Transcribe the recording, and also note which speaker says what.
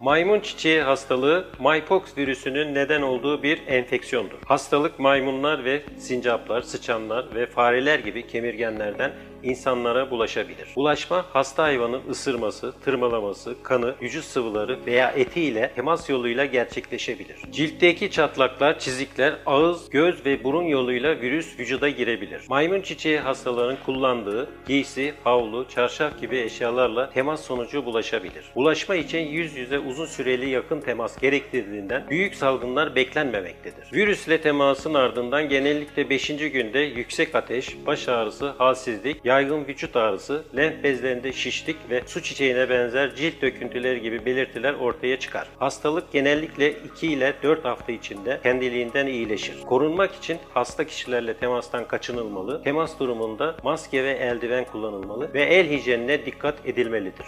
Speaker 1: Maymun çiçeği hastalığı Maypox virüsünün neden olduğu bir enfeksiyondur. Hastalık maymunlar ve sincaplar, sıçanlar ve fareler gibi kemirgenlerden insanlara bulaşabilir. Bulaşma hasta hayvanın ısırması, tırmalaması, kanı, vücut sıvıları veya eti ile temas yoluyla gerçekleşebilir. Ciltteki çatlaklar, çizikler, ağız, göz ve burun yoluyla virüs vücuda girebilir. Maymun çiçeği hastalarının kullandığı giysi, havlu, çarşaf gibi eşyalarla temas sonucu bulaşabilir. Bulaşma için yüz yüze uzun süreli yakın temas gerektirdiğinden büyük salgınlar beklenmemektedir. Virüsle temasın ardından genellikle 5. günde yüksek ateş, baş ağrısı, halsizlik, yaygın vücut ağrısı, lenf bezlerinde şişlik ve su çiçeğine benzer cilt döküntüleri gibi belirtiler ortaya çıkar. Hastalık genellikle 2 ile 4 hafta içinde kendiliğinden iyileşir. Korunmak için hasta kişilerle temastan kaçınılmalı, temas durumunda maske ve eldiven kullanılmalı ve el hijyenine dikkat edilmelidir.